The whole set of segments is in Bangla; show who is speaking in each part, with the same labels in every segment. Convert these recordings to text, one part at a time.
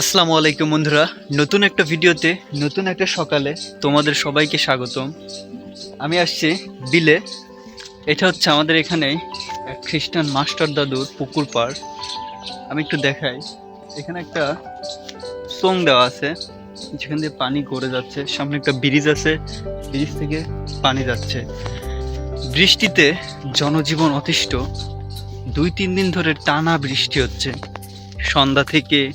Speaker 1: আসসালামু আলাইকুম বন্ধুরা। নতুন একটা ভিডিওতে, নতুন একটা সকালে তোমাদের সবাইকে স্বাগতম। আমি আসছি বিলে। এটা হচ্ছে আমাদের এখানে এক খ্রিস্টান মাস্টার দাদুর পুকুর পাড়। আমি একটু দেখাই। এখানে একটা সোং দেওয়া আছে। যেখান দিয়ে পানি করে যাচ্ছে। সামনে একটা ব্রিজ আছে। ব্রিজ থেকে পানি যাচ্ছে। বৃষ্টিতে জনজীবন অতিষ্ঠ। দুই তিন দিন ধরে টানা বৃষ্টি হচ্ছে। সন্ধ্যা থেকে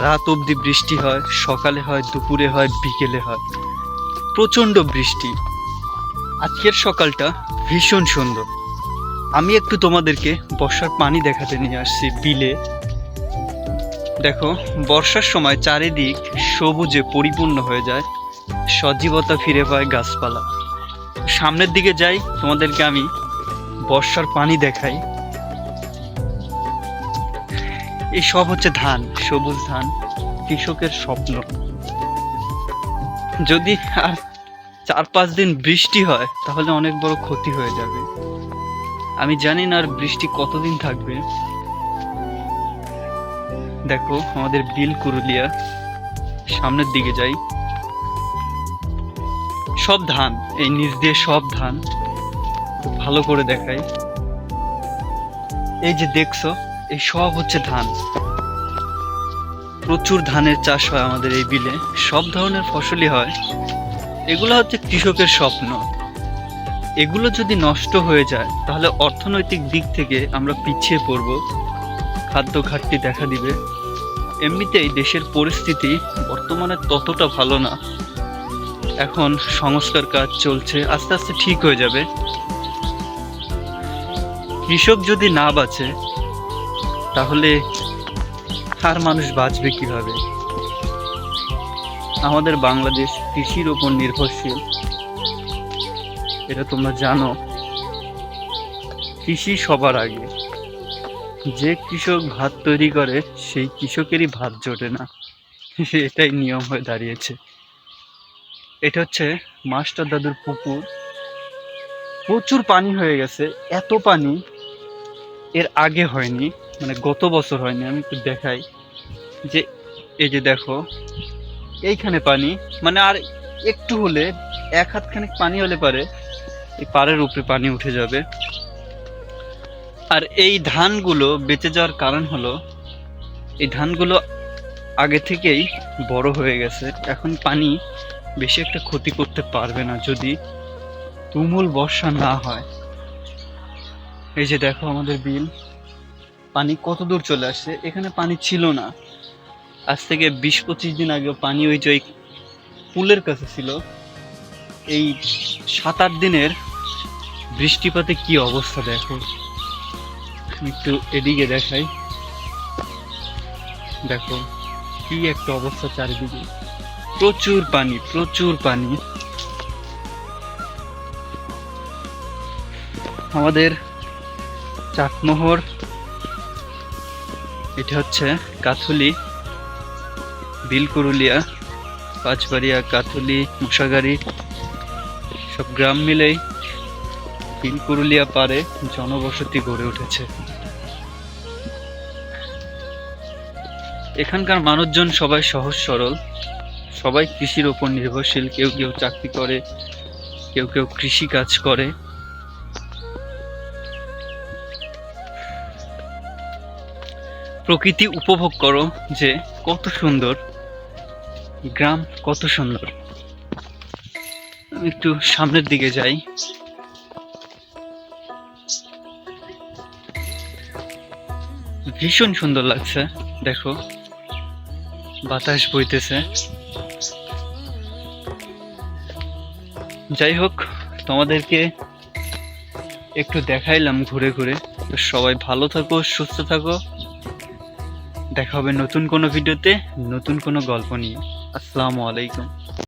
Speaker 1: রাত অবধি বৃষ্টি হয়, সকালে হয়, দুপুরে হয়, বিকেলে হয়। প্রচণ্ড বৃষ্টি। আজকের সকালটা ভীষণ সুন্দর। আমি একটু তোমাদেরকে বর্ষার পানি দেখাতে নিয়ে আসছি বিলে। দেখো, বর্ষার সময় চারিদিক সবুজে পরিপূর্ণ হয়ে যায়, সজীবতা ফিরে পায় গাছপালা। সামনের দিকে যাই, তোমাদেরকে আমি বর্ষার পানি দেখাই। এই সব হচ্ছে ধান, সবুজ ধান, কৃষকের স্বপ্ন। যদি আর চার পাঁচ দিন বৃষ্টি হয়, তাহলে অনেক বড় ক্ষতি হয়ে যাবে। আমি জানি না আর বৃষ্টি কতদিন থাকবে। দেখো, আমাদের বিল কুরুলিয়া সামনের দিকে যাই। সব ধান, এই নিচ দিয়ে সব ধান, ভালো করে দেখাই। এই যে দেখছ এই সব হচ্ছে ধান। প্রচুর ধানের চাষ হয় আমাদের এই বিলে। সব ধরনের ফসলই হয়। এগুলো হচ্ছে কৃষকের স্বপ্ন। এগুলো যদি নষ্ট হয়ে যায়, তাহলে অর্থনৈতিক দিক থেকে আমরা পিছিয়ে পড়ব। খাদ্য ঘাটতি দেখা দিবে। এমনিতেই দেশের পরিস্থিতি বর্তমানে ততটা ভালো না। এখন সংস্কার কাজ চলছে, আস্তে আস্তে ঠিক হয়ে যাবে। কৃষক যদি না বাঁচে তাহলে আর মানুষ বাঁচবে কীভাবে? আমাদের বাংলাদেশ কৃষির ওপর নির্ভরশীল। এটা তোমরা জানো। কৃষি সবার আগে। যে কৃষক ভাত তৈরি করে, সেই কৃষকেরই ভাত জোটে না। এটাই নিয়ম হয়ে দাঁড়িয়েছে। এটা হচ্ছে মাস্টার দাদুর পুকুর। প্রচুর পানি হয়ে গেছে। এত পানি এর আগে হয়নি মানে গত বছর হয়নি, আমি একটু দেখাই। যে, এই যে দেখো, এইখানে পানি মানে আর একটু হলে, এক হাত খানিক পানি হলে পারে, এই পাড়ের উপরে পানি উঠে যাবে। আর এই ধানগুলো বেঁচে যাওয়ার কারণ হলো, এই ধানগুলো আগে থেকেই বড় হয়ে গেছে। এখন পানি বেশি একটা ক্ষতি করতে পারবে না যদি তুমুল বর্ষা না হয়। এই যে দেখো আমাদের বিল। পানি কত দূর চলে আসছে? এখানে পানি ছিল না। আজ থেকে বিশ পঁচিশ দিন আগে পানি ওই যে ওই পুলের কাছে ছিল। এই সাত আট দিনের বৃষ্টিপাতে কি অবস্থা দেখো। একটু এদিকে দেখাই। দেখো কি একটা অবস্থা চারিদিকে। প্রচুর পানি প্রচুর পানি। আমাদের চাটমোহর। এটা হচ্ছে কাথুলি, বিলকুরুলিয়া, পাঁচবাড়িয়া, কাথুলি, মশাগাড়ি, সব গ্রাম মিলেই বিলকুরুলিয়া পারে জনবসতি গড়ে উঠেছে। এখানকার মানুষজন সবাই সহজ সরল। সবাই কৃষির ওপর নির্ভরশীল। কেউ কেউ চাকরি করে, কেউ কেউ কৃষি কাজ করে। প্রকৃতি উপভোগ করো যে কত সুন্দর। গ্রাম কত সুন্দর। একটু সামনের দিকে যাই। ভীষণ সুন্দর লাগছে, দেখো। বাতাস বইতেছে। যাই হোক, তোমাদেরকে একটু দেখাইলাম ঘুরে ঘুরে। তো সবাই ভালো থাকো, সুস্থ থাকো। দেখা হবে নতুন কোনো ভিডিওতে নতুন কোনো গল্প নিয়ে। আসসালামু আলাইকুম।